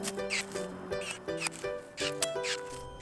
ピッピッピッピッ。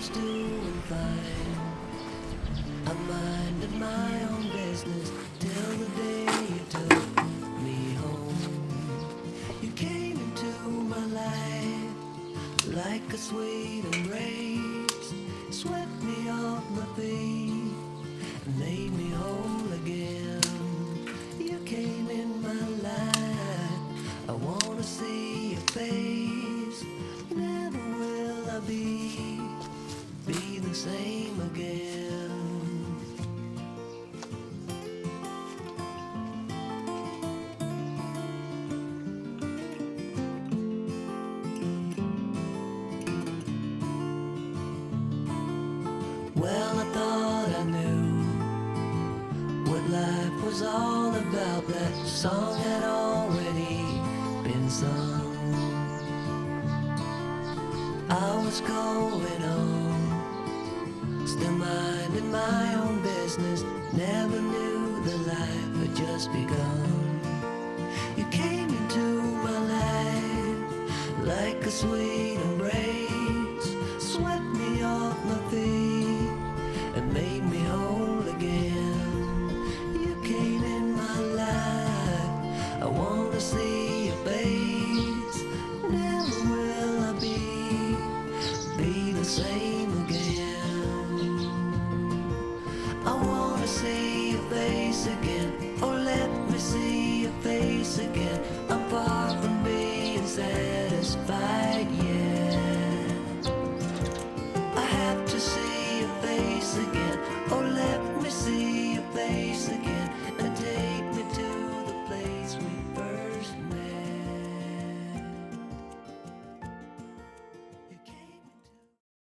Was doing fine. I minded my own business till the day you took me home. You came into my life like a sweet embrace, sung. I was going on, still minding my own business. Never knew the life had just begun. You came into my life like a sweet embrace,